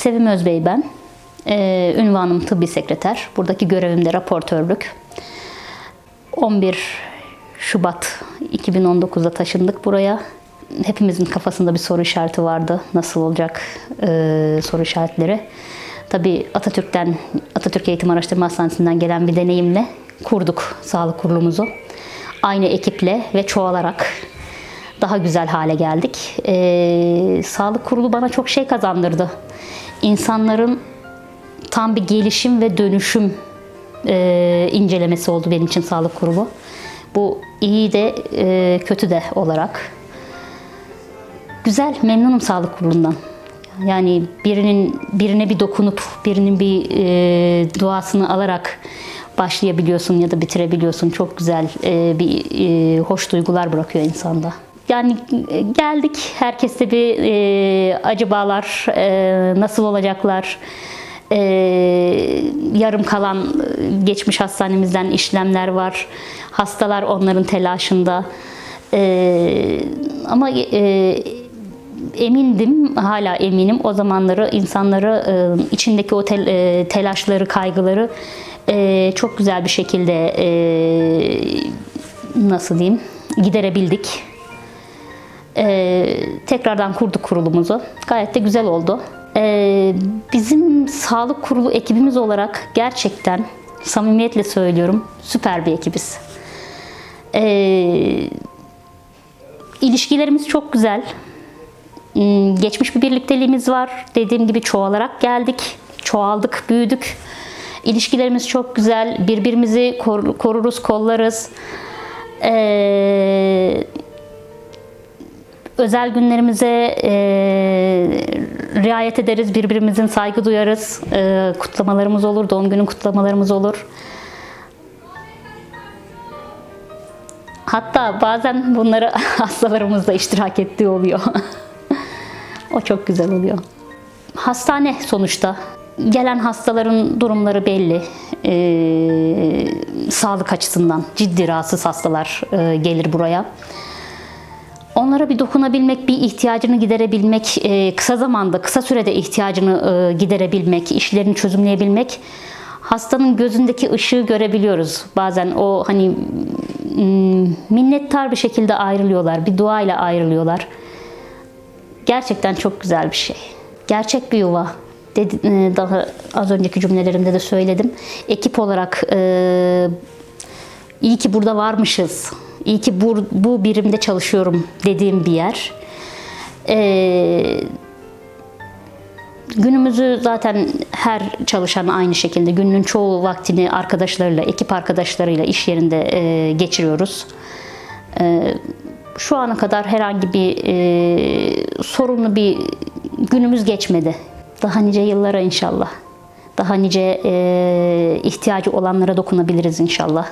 Sevim Özbey ben. Ee, ünvanım tıbbi sekreter. Buradaki görevim de raportörlük. 11 Şubat 2019'da taşındık buraya. Hepimizin kafasında bir soru işareti vardı. Nasıl olacak e, soru işaretleri. Tabii Atatürk'ten, Atatürk Eğitim Araştırma Hastanesi'nden gelen bir deneyimle kurduk sağlık kurulumuzu. Aynı ekiple ve çoğalarak daha güzel hale geldik. Ee, sağlık kurulu bana çok şey kazandırdı. İnsanların tam bir gelişim ve dönüşüm e, incelemesi oldu benim için sağlık kurulu. Bu iyi de e, kötü de olarak. Güzel, memnunum sağlık kurulundan. Yani birinin birine bir dokunup birinin bir e, duasını alarak başlayabiliyorsun ya da bitirebiliyorsun. Çok güzel e, bir e, hoş duygular bırakıyor insanda. Yani e, geldik, herkeste bir e, acı bağlar, e, nasıl olacaklar, e, yarım kalan e, geçmiş hastanemizden işlemler var. Hastalar onların telaşında. E, ama e, emindim, hala eminim o zamanları insanları e, içindeki o tel- e, telaşları, kaygıları e, çok güzel bir şekilde e, nasıl diyeyim giderebildik. E, tekrardan kurduk kurulumuzu. Gayet de güzel oldu. E, bizim sağlık kurulu ekibimiz olarak gerçekten samimiyetle söylüyorum süper bir ekibiz. E, ilişkilerimiz çok güzel. Hmm, Geçmiş bir birlikteliğimiz var. Dediğim gibi çoğalarak geldik. Çoğaldık, büyüdük. İlişkilerimiz çok güzel. Birbirimizi kor- koruruz, kollarız. Ee, özel günlerimize e, riayet ederiz. Birbirimizin saygı duyarız. Ee, kutlamalarımız olur, doğum günü kutlamalarımız olur. Hatta bazen bunları hastalarımız da iştirak ettiği oluyor. o çok güzel oluyor. Hastane sonuçta. Gelen hastaların durumları belli. Ee, sağlık açısından ciddi rahatsız hastalar e, gelir buraya. Onlara bir dokunabilmek, bir ihtiyacını giderebilmek, e, kısa zamanda, kısa sürede ihtiyacını e, giderebilmek, işlerini çözümleyebilmek, hastanın gözündeki ışığı görebiliyoruz. Bazen o hani mm, minnettar bir şekilde ayrılıyorlar, bir duayla ayrılıyorlar. Gerçekten çok güzel bir şey. Gerçek bir yuva. Dedi, e, daha az önceki cümlelerimde de söyledim. Ekip olarak e, iyi ki burada varmışız. İyi ki bu, bu birimde çalışıyorum dediğim bir yer. E, günümüzü zaten her çalışan aynı şekilde günün çoğu vaktini arkadaşlarıyla, ekip arkadaşlarıyla iş yerinde e, geçiriyoruz. E, şu ana kadar herhangi bir e, sorunlu bir günümüz geçmedi. Daha nice yıllara inşallah. Daha nice e, ihtiyacı olanlara dokunabiliriz inşallah.